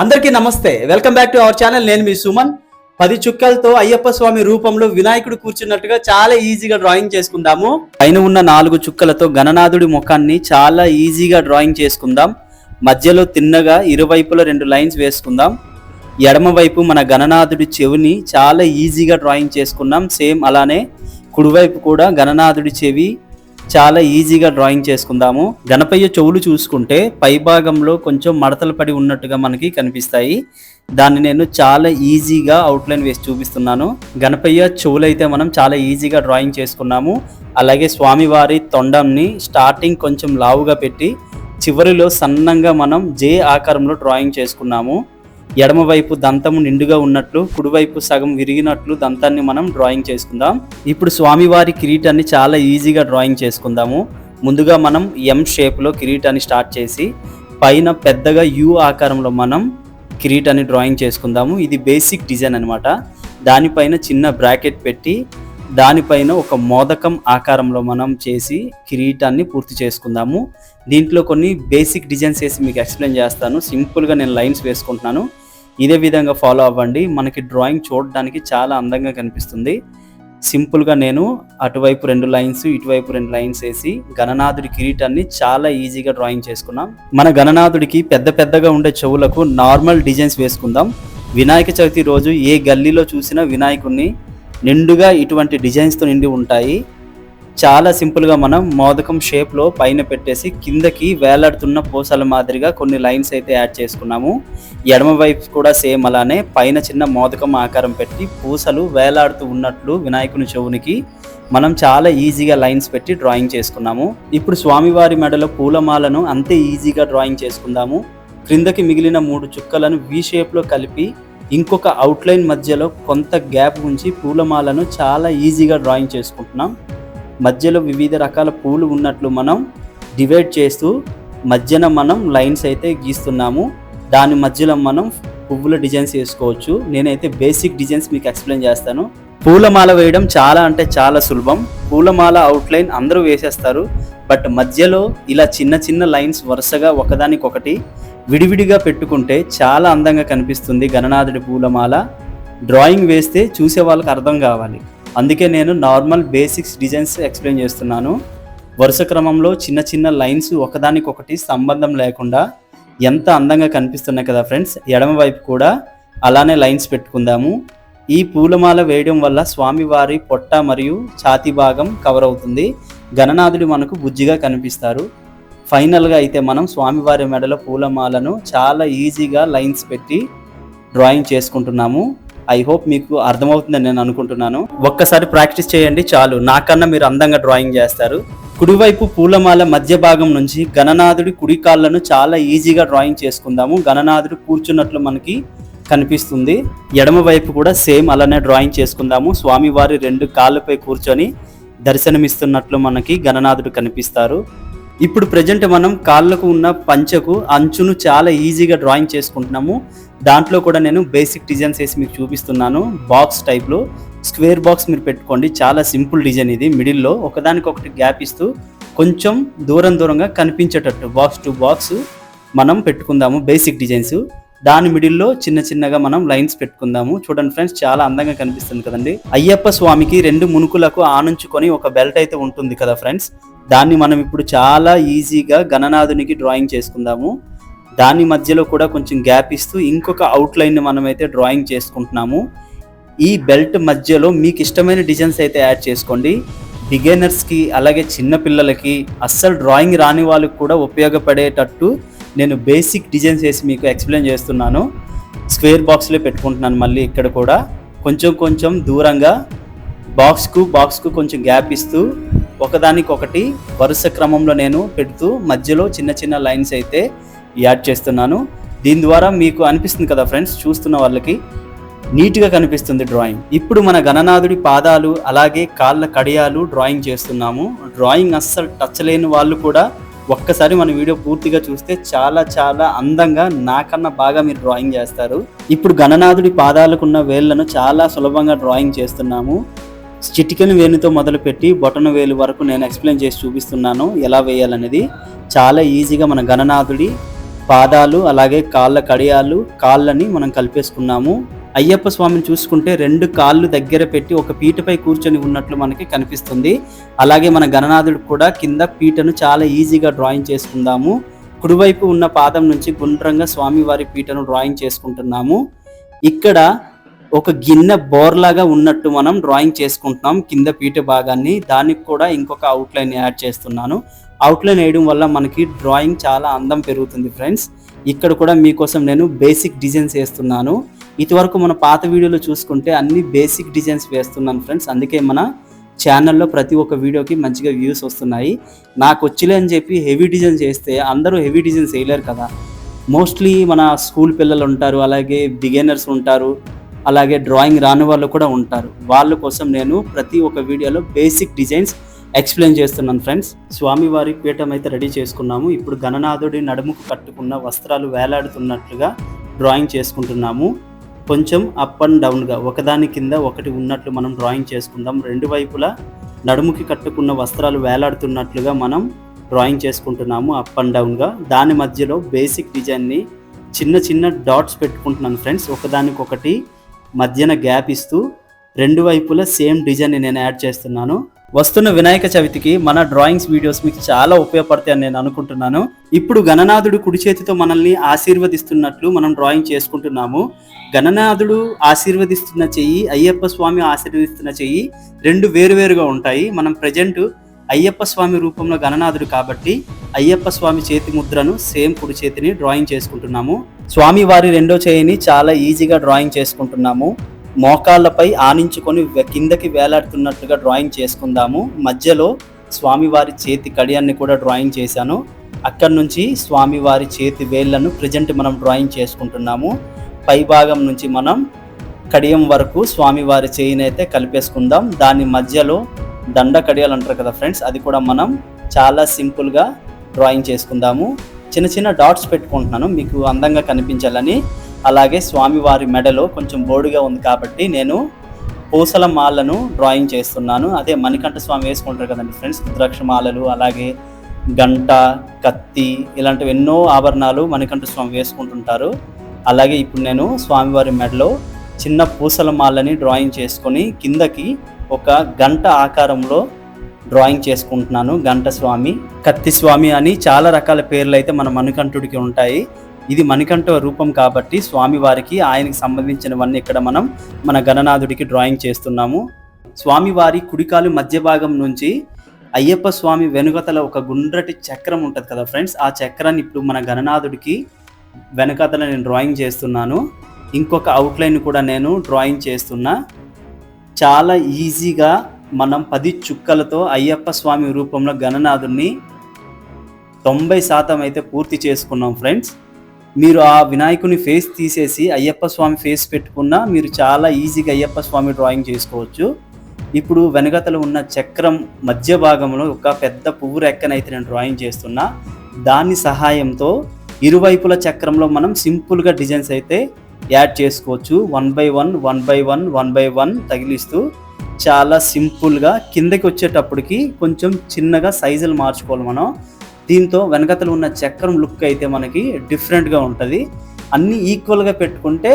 అందరికీ నమస్తే. Welcome back to our channel నేను మీ సుమన్. పది చుక్కలతో అయ్యప్ప స్వామి రూపంలో వినాయకుడు కూర్చున్నట్టుగా చాలా ఈజీగా డ్రాయింగ్ చేసుకుందాము. పైన ఉన్న నాలుగు చుక్కలతో గణనాథుడి ముఖాన్ని చాలా ఈజీగా డ్రాయింగ్ చేసుకుందాం. మధ్యలో తిన్నగా ఇరువైపుల రెండు లైన్స్ వేసుకుందాం. ఎడమవైపు మన గణనాథుడి చెవిని చాలా ఈజీగా డ్రాయింగ్ చేసుకున్నాం. సేమ్ అలానే కుడివైపు కూడా గణనాథుడి చెవి చాలా ఈజీగా డ్రాయింగ్ చేసుకుందాము. గణపయ్య చెవులు చూసుకుంటే పై భాగంలో కొంచెం మడతలు పడి ఉన్నట్టుగా మనకి కనిపిస్తాయి. దాన్ని నేను చాలా ఈజీగా అవుట్లైన్ వేసి చూపిస్తున్నాను. గణపయ్య చెవులైతే మనం చాలా ఈజీగా డ్రాయింగ్ చేసుకున్నాము. అలాగే స్వామివారి తొండంని స్టార్టింగ్ కొంచెం లావుగా పెట్టి చివరిలో సన్నంగా మనం జే ఆకారంలో డ్రాయింగ్ చేసుకున్నాము. ఎడమవైపు దంతము నిండుగా ఉన్నట్లు కుడివైపు సగం విరిగినట్లు దంతాన్ని మనం డ్రాయింగ్ చేసుకుందాం. ఇప్పుడు స్వామివారి కిరీటాన్ని చాలా ఈజీగా డ్రాయింగ్ చేసుకుందాము. ముందుగా మనం ఎం షేప్లో కిరీటాన్ని స్టార్ట్ చేసి పైన పెద్దగా యు ఆకారంలో మనం కిరీటాన్ని డ్రాయింగ్ చేసుకుందాము. ఇది బేసిక్ డిజైన్ అనమాట దానిపైన చిన్న బ్రాకెట్ పెట్టి దానిపైన ఒక మోదకం ఆకారంలో మనం చేసి కిరీటాన్ని పూర్తి చేసుకుందాము. దీంట్లో కొన్ని బేసిక్ డిజైన్స్ వేసి మీకు ఎక్స్ప్లెయిన్ చేస్తాను. సింపుల్గా నేను లైన్స్ వేసుకుంటున్నాను. ఇదే విధంగా ఫాలో అవ్వండి. మనకి డ్రాయింగ్ చూడడానికి చాలా అందంగా కనిపిస్తుంది. సింపుల్గా నేను అటువైపు రెండు లైన్స్ ఇటువైపు రెండు లైన్స్ వేసి గణనాథుడి కిరీటాన్ని చాలా ఈజీగా డ్రాయింగ్ చేసుకున్నాం. మన గణనాథుడికి పెద్ద పెద్దగా ఉండే చెవులకు నార్మల్ డిజైన్స్ వేసుకుందాం. వినాయక చవితి రోజు ఏ గల్లీలో చూసినా వినాయకుడిని నిండుగా ఇటువంటి డిజైన్స్తో నిండి ఉంటాయి. చాలా సింపుల్గా మనం మోదకం షేప్లో పైన పెట్టేసి కిందకి వేలాడుతున్న పూసల మాదిరిగా కొన్ని లైన్స్ అయితే యాడ్ చేసుకున్నాము. ఎడమ వైపు కూడా సేమ్ అలానే పైన చిన్న మోదకం ఆకారం పెట్టి పూసలు వేలాడుతూ ఉన్నట్లు వినాయకుని చెవునికి మనం చాలా ఈజీగా లైన్స్ పెట్టి డ్రాయింగ్ చేసుకున్నాము. ఇప్పుడు స్వామివారి మెడలో పూలమాలను అంతే ఈజీగా డ్రాయింగ్ చేసుకుందాము. క్రిందకి మిగిలిన మూడు చుక్కలను వి షేప్లో కలిపి ఇంకొక అవుట్లైన్ మధ్యలో కొంత గ్యాప్ ఉంచి పూలమాలను చాలా ఈజీగా డ్రాయింగ్ చేసుకుంటున్నాం. మధ్యలో వివిధ రకాల పూలు ఉన్నట్లు మనం డివైడ్ చేస్తూ మధ్యన మనం లైన్స్ అయితే గీస్తున్నాము. దాని మధ్యలో మనం పువ్వుల డిజైన్స్ వేసుకోవచ్చు నేనైతే బేసిక్ డిజైన్స్ మీకు ఎక్స్ప్లెయిన్ చేస్తాను. పూలమాల వేయడం చాలా అంటే చాలా సులభం. పూలమాల అవుట్లైన్ అందరూ వేసేస్తారు. బట్ మధ్యలో ఇలా చిన్న చిన్న లైన్స్ వరుసగా ఒకదానికొకటి విడివిడిగా పెట్టుకుంటే చాలా అందంగా కనిపిస్తుంది గణనాథుడి పూలమాల. డ్రాయింగ్ వేస్తే చూసే వాళ్ళకి అర్థం కావాలి. అందుకే నేను నార్మల్ బేసిక్స్ డిజైన్స్ ఎక్స్ప్లెయిన్ చేస్తున్నాను. వరుస క్రమంలో చిన్న చిన్న లైన్స్ ఒకదానికొకటి సంబంధం లేకుండా ఎంత అందంగా కనిపిస్తున్నాయి కదా ఫ్రెండ్స్ ఎడమ వైపు కూడా అలానే లైన్స్ పెట్టుకుందాము. ఈ పూలమాల వేయడం వల్ల స్వామివారి పొట్ట మరియు ఛాతీ భాగం కవర్ అవుతుంది. గణనాథుడు మనకు బుజ్జిగా కనిపిస్తారు. ఫైనల్గా అయితే మనం స్వామివారి మెడలో పూలమాలను చాలా ఈజీగా లైన్స్ పెట్టి డ్రాయింగ్ చేసుకుంటున్నాము. ఐ హోప్ మీకు అర్థమవుతుందని నేను అనుకుంటున్నాను. ఒక్కసారి ప్రాక్టీస్ చేయండి చాలు. నాకన్నా మీరు అందంగా డ్రాయింగ్ చేస్తారు. కుడివైపు పూలమాల మధ్య భాగం నుంచి గణనాథుడి కుడి కాళ్ళను చాలా ఈజీగా డ్రాయింగ్ చేసుకుందాము. గణనాథుడు కూర్చున్నట్లు మనకి కనిపిస్తుంది. ఎడమ వైపు కూడా సేమ్ అలానే డ్రాయింగ్ చేసుకుందాము. స్వామివారి రెండు కాళ్ళపై కూర్చొని దర్శనమిస్తున్నట్లు మనకి గణనాథుడు కనిపిస్తారు. ఇప్పుడు ప్రజెంట్ మనం కాళ్ళకు ఉన్న పంచకు అంచును చాలా ఈజీగా డ్రాయింగ్ చేసుకుంటున్నాము. దాంట్లో కూడా నేను బేసిక్ డిజైన్స్ వేసి మీకు చూపిస్తున్నాను. బాక్స్ టైప్లో స్క్వేర్ బాక్స్ మీరు పెట్టుకోండి. చాలా సింపుల్ డిజైన్ ఇది. మిడిల్లో ఒకదానికొకటి గ్యాప్ ఇస్తూ కొంచెం దూరం దూరంగా కనిపించేటట్టు బాక్స్ టు బాక్స్ మనం పెట్టుకుందాము. బేసిక్ డిజైన్స్ దాని మిడిల్లో చిన్న చిన్నగా మనం లైన్స్ పెట్టుకుందాము. చూడండి ఫ్రెండ్స్ చాలా అందంగా కనిపిస్తుంది కదండి. అయ్యప్ప స్వామికి రెండు మునుకులకు ఆనుంచుకొని ఒక బెల్ట్ అయితే ఉంటుంది కదా ఫ్రెండ్స్. దాన్ని మనం ఇప్పుడు చాలా ఈజీగా గణనాథునికి డ్రాయింగ్ చేసుకుందాము. దాని మధ్యలో కూడా కొంచెం గ్యాప్ ఇస్తూ ఇంకొక అవుట్లైన్ మనమైతే డ్రాయింగ్ చేసుకుంటున్నాము. ఈ బెల్ట్ మధ్యలో మీకు ఇష్టమైన డిజైన్స్ అయితే యాడ్ చేసుకోండి. బిగినర్స్కి అలాగే చిన్నపిల్లలకి అస్సలు డ్రాయింగ్ రాని వాళ్ళకి కూడా ఉపయోగపడేటట్టు నేను బేసిక్ డిజైన్స్ వేసి మీకు ఎక్స్ప్లెయిన్ చేస్తున్నాను. స్క్వేర్ బాక్స్లో పెట్టుకుంటున్నాను మళ్ళీ ఇక్కడ కూడా. కొంచెం కొంచెం దూరంగా బాక్స్కు బాక్స్కు కొంచెం గ్యాప్ ఇస్తూ ఒకదానికొకటి వరుస క్రమంలో నేను పెడుతూ మధ్యలో చిన్న చిన్న లైన్స్ అయితే యాడ్ చేస్తున్నాను. దీని ద్వారా మీకు అనిపిస్తుంది కదా ఫ్రెండ్స్ చూస్తున్న వాళ్ళకి నీట్గా కనిపిస్తుంది డ్రాయింగ్ ఇప్పుడు మన గణనాథుడి పాదాలు అలాగే కాళ్ళ కడియాలు డ్రాయింగ్ చేస్తున్నాము. డ్రాయింగ్ అస్సలు టచ్ లేని వాళ్ళు కూడా ఒక్కసారి మన వీడియో పూర్తిగా చూస్తే చాలా చాలా అందంగా నాకన్నా బాగా మీరు డ్రాయింగ్ చేస్తారు. ఇప్పుడు గణనాథుడి పాదాలకున్న వేళ్ళను చాలా సులభంగా డ్రాయింగ్ చేస్తున్నాము. చిటికెన్ వేలుతో మొదలుపెట్టి బొటన వేలు వరకు నేను ఎక్స్ప్లెయిన్ చేసి చూపిస్తున్నాను ఎలా వేయాలనేది. చాలా ఈజీగా మన గణనాథుడి పాదాలు అలాగే కాళ్ళ కడియాలు కాళ్ళని మనం కలిపేసుకున్నాము. అయ్యప్ప స్వామిని చూసుకుంటే రెండు కాళ్ళు దగ్గర పెట్టి ఒక పీటపై కూర్చొని ఉన్నట్లు మనకి కనిపిస్తుంది. అలాగే మన గణనాథుడు కూడా కింద పీటను చాలా ఈజీగా డ్రాయింగ్ చేసుకుందాము. కుడివైపు ఉన్న పాదం నుంచి గుండ్రంగా స్వామివారి పీటను డ్రాయింగ్ చేసుకుంటున్నాము. ఇక్కడ ఒక గిన్నె బోర్లాగా ఉన్నట్టు మనం డ్రాయింగ్ చేసుకుంటున్నాం కింద పీట భాగాన్ని. దానికి కూడా ఇంకొక అవుట్లైన్ యాడ్ చేస్తున్నాను. అవుట్లైన్ వేయడం వల్ల మనకి డ్రాయింగ్ చాలా అందం పెరుగుతుంది ఫ్రెండ్స్. ఇక్కడ కూడా మీకోసం నేను బేసిక్ డిజైన్స్ వేస్తున్నాను. ఇటువరకు మన పాత వీడియోలో చూసుకుంటే అన్ని బేసిక్ డిజైన్స్ వేస్తున్నాను ఫ్రెండ్స్ అందుకే మన ఛానల్లో ప్రతి ఒక్క వీడియోకి మంచిగా వ్యూస్ వస్తున్నాయి. నాకు వచ్చిలే అని చెప్పి హెవీ డిజైన్ చేస్తే అందరూ హెవీ డిజైన్స్ వేయలేరు కదా. మోస్ట్లీ మన స్కూల్ పిల్లలు ఉంటారు అలాగే బిగినర్స్ ఉంటారు అలాగే డ్రాయింగ్ రాని వాళ్ళు కూడా ఉంటారు. వాళ్ళ కోసం నేను ప్రతి ఒక్క వీడియోలో బేసిక్ డిజైన్స్ ఎక్స్ప్లెయిన్ చేస్తున్నాను ఫ్రెండ్స్ స్వామివారి పీఠం అయితే రెడీ చేసుకున్నాము. ఇప్పుడు గణనాథుడి నడుముకు కట్టుకున్న వస్త్రాలు వేలాడుతున్నట్లుగా డ్రాయింగ్ చేసుకుంటున్నాము. కొంచెం అప్ అండ్ డౌన్గా ఒకదాని కింద ఒకటి ఉన్నట్లు మనం డ్రాయింగ్ చేసుకుందాం. రెండు వైపులా నడుముకి కట్టుకున్న వస్త్రాలు వేలాడుతున్నట్లుగా మనం డ్రాయింగ్ చేసుకుంటున్నాము అప్ అండ్ డౌన్గా దాని మధ్యలో బేసిక్ డిజైన్ని చిన్న చిన్న డాట్స్ పెట్టుకుంటున్నాను ఫ్రెండ్స్ ఒకదానికొకటి మధ్యన గ్యాప్ ఇస్తూ రెండు వైపులా సేమ్ డిజైన్ని నేను యాడ్ చేస్తున్నాను. వస్తున్న వినాయక చవితికి మన డ్రాయింగ్స్ వీడియోస్ మీకు చాలా ఉపయోగపడతాయని నేను అనుకుంటున్నాను. ఇప్పుడు గణనాథుడు కుడి చేతితో మనల్ని ఆశీర్వదిస్తున్నట్లు మనం డ్రాయింగ్ చేసుకుంటున్నాము. గణనాథుడు ఆశీర్వదిస్తున్న చెయ్యి అయ్యప్ప స్వామి ఆశీర్వదిస్తున్న చెయ్యి రెండు వేరువేరుగా ఉంటాయి. మనం ప్రజెంట్ అయ్యప్ప స్వామి రూపంలో గణనాథుడు కాబట్టి అయ్యప్ప స్వామి చేతి ముద్రను సేమ్ కుడి చేతిని డ్రాయింగ్ చేసుకుంటున్నాము. స్వామి వారి రెండో చేయిని చాలా ఈజీగా డ్రాయింగ్ చేసుకుంటున్నాము. మోకాళ్ళపై ఆనించుకొని కిందకి వేలాడుతున్నట్టుగా డ్రాయింగ్ చేసుకుందాము. మధ్యలో స్వామివారి చేతి కడియాన్ని కూడా డ్రాయింగ్ చేశాను. అక్కడి నుంచి స్వామివారి చేతి వేళ్ళను ప్రజెంట్ మనం డ్రాయింగ్ చేసుకుంటున్నాము. పై భాగం నుంచి మనం కడియం వరకు స్వామివారి చేయిని అయితే కలిపేసుకుందాం. దాని మధ్యలో దండ కడియాలు అంటారు కదా ఫ్రెండ్స్ అది కూడా మనం చాలా సింపుల్గా డ్రాయింగ్ చేసుకుందాము. చిన్న చిన్న డాట్స్ పెట్టుకుంటున్నాను మీకు అందంగా కనిపించాలని. అలాగే స్వామివారి మెడలో కొంచెం బోడుగా ఉంది కాబట్టి నేను పూసల మాలను డ్రాయింగ్ చేస్తున్నాను. అదే మణికంఠ స్వామి వేసుకుంటారు కదండి ఫ్రెండ్స్ రుద్రాక్ష మాలలు అలాగే గంట కత్తి ఇలాంటివి ఎన్నో ఆభరణాలు మణికంఠ స్వామి వేసుకుంటుంటారు. అలాగే ఇప్పుడు నేను స్వామివారి మెడలో చిన్న పూసల మాలని డ్రాయింగ్ చేసుకొని కిందకి ఒక గంట ఆకారంలో డ్రాయింగ్ చేసుకుంటున్నాను. గంట స్వామి కత్తి స్వామి అని చాలా రకాల పేర్లు అయితే మన మణికంఠుడికి ఉంటాయి. ఇది మణికంఠ రూపం కాబట్టి స్వామి వారికి ఆయనకి సంబంధించినవన్నీ ఇక్కడ మనం మన గణనాథుడికి డ్రాయింగ్ చేస్తున్నాము. స్వామివారి కుడికాలు మధ్య భాగం నుంచి అయ్యప్ప స్వామి వెనుకతల ఒక గుండ్రటి చక్రం ఉంటుంది కదా ఫ్రెండ్స్? ఆ చక్రాన్ని ఇప్పుడు మన గణనాథుడికి వెనకతల నేను డ్రాయింగ్ చేస్తున్నాను. ఇంకొక అవుట్లైన్ కూడా నేను డ్రాయింగ్ చేస్తున్నా. చాలా ఈజీగా మనం పది చుక్కలతో అయ్యప్ప స్వామి రూపంలో గణనాథుడిని తొంభై శాతం అయితే పూర్తి చేసుకున్నాం ఫ్రెండ్స్. మీరు ఆ వినాయకుని ఫేస్ తీసేసి అయ్యప్ప స్వామి ఫేస్ పెట్టుకున్నా మీరు చాలా ఈజీగా అయ్యప్ప స్వామి డ్రాయింగ్ చేసుకోవచ్చు. ఇప్పుడు వెనకతలు ఉన్న చక్రం మధ్య భాగంలో ఒక పెద్ద పువ్వు రెక్కనైతే నేను డ్రాయింగ్ చేస్తున్నా. దాని సహాయంతో ఇరువైపుల చక్రంలో మనం సింపుల్గా డిజైన్స్ అయితే యాడ్ చేసుకోవచ్చు. One by one one by one one by one తగిలిస్తూ చాలా సింపుల్గా కిందకి వచ్చేటప్పటికి కొంచెం చిన్నగా సైజులు మార్చుకోవాలి మనం. దీంతో వెనకతలు ఉన్న చక్రం లుక్ అయితే మనకి డిఫరెంట్గా ఉంటుంది. అన్నీ ఈక్వల్గా పెట్టుకుంటే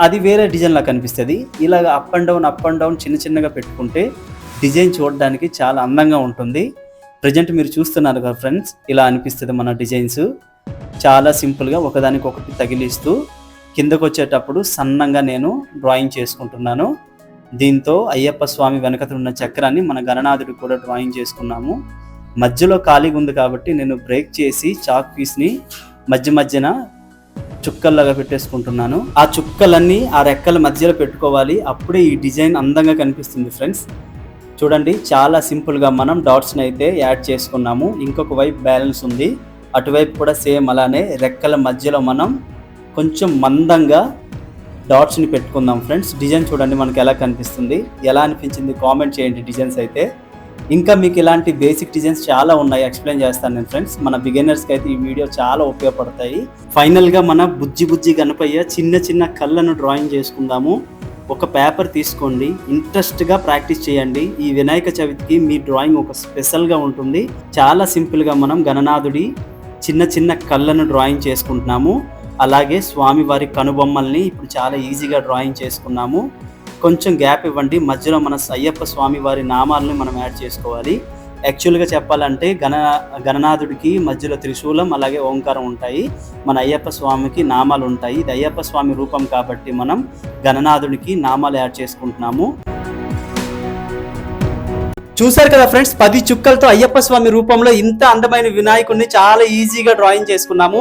అది వేరే డిజైన్లా కనిపిస్తుంది. ఇలాగ up and down up and down చిన్న చిన్నగా పెట్టుకుంటే డిజైన్ చూడడానికి చాలా అందంగా ఉంటుంది. ప్రజెంట్ మీరు చూస్తున్నారు కదా ఫ్రెండ్స్ ఇలా అనిపిస్తుంది మన డిజైన్స్ చాలా సింపుల్గా ఒకదానికి ఒకటి తగిలిస్తూ కిందకు వచ్చేటప్పుడు సన్నంగా నేను డ్రాయింగ్ చేసుకుంటున్నాను. దీంతో అయ్యప్ప స్వామి వెనకతలు ఉన్న చక్రాన్ని మన గణనాథుడు కూడా డ్రాయింగ్ చేసుకున్నాము. మధ్యలో ఖాళీగా ఉంది కాబట్టి నేను బ్రేక్ చేసి చాక్ పీస్ని మధ్య మధ్యన చుక్కల్లాగా పెట్టేసుకుంటున్నాను. ఆ చుక్కలన్నీ ఆ రెక్కల మధ్యలో పెట్టుకోవాలి. అప్పుడే ఈ డిజైన్ అందంగా కనిపిస్తుంది ఫ్రెండ్స్ చూడండి చాలా సింపుల్గా మనం డాట్స్ని అయితే యాడ్ చేసుకున్నాము. ఇంకొక వైపు బ్యాలెన్స్ ఉంది. అటువైపు కూడా సేమ్ అలానే రెక్కల మధ్యలో మనం కొంచెం మందంగా డాట్స్ని పెట్టుకుందాం ఫ్రెండ్స్ డిజైన్ చూడండి మనకి ఎలా కనిపిస్తుంది. ఎలా అనిపించింది? కామెంట్ చేయండి డిజైన్స్ అయితే. ఇంకా మీకు ఇలాంటి బేసిక్ డిజైన్స్ చాలా ఉన్నాయి. ఎక్స్ప్లెయిన్ చేస్తాను నేను ఫ్రెండ్స్ మన బిగినర్స్కి అయితే ఈ వీడియో చాలా ఉపయోగపడతాయి. ఫైనల్గా మన బుజ్జి బుజ్జి గణపయ్య చిన్న చిన్న కళ్ళను డ్రాయింగ్ చేసుకుందాము. ఒక పేపర్ తీసుకోండి. ఇంట్రెస్ట్గా ప్రాక్టీస్ చేయండి. ఈ వినాయక చవితికి మీ డ్రాయింగ్ ఒక స్పెషల్గా ఉంటుంది. చాలా సింపుల్గా మనం గణనాథుడి చిన్న చిన్న కళ్ళను డ్రాయింగ్ చేసుకుంటున్నాము. అలాగే స్వామివారి కనుబొమ్మల్ని ఇప్పుడు చాలా ఈజీగా డ్రాయింగ్ చేసుకున్నాము. కొంచెం గ్యాప్ ఇవ్వండి. మధ్యలో మన అయ్యప్ప స్వామి వారి నామాలని మనం యాడ్ చేసుకోవాలి. యాక్చువల్గా చెప్పాలంటే గణ గణనాథుడికి మధ్యలో త్రిశూలం అలాగే ఓంకారం ఉంటాయి. మన అయ్యప్ప స్వామికి నామాలు ఉంటాయి. ఇది అయ్యప్ప స్వామి రూపం కాబట్టి మనం గణనాథుడికి నామాలు యాడ్ చేసుకుంటున్నాము. చూశారు కదా ఫ్రెండ్స్ పది చుక్కలతో అయ్యప్ప స్వామి రూపంలో ఇంత అందమైన వినాయకుడిని చాలా ఈజీగా డ్రాయింగ్ చేసుకున్నాము.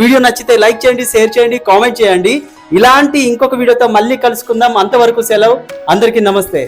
వీడియో నచ్చితే లైక్ చేయండి షేర్ చేయండి కామెంట్ చేయండి. ఇలాంటి ఇంకొక వీడియోతో మళ్ళీ కలుసుకుందాం. అంతవరకు సెలవు. అందరికీ నమస్తే.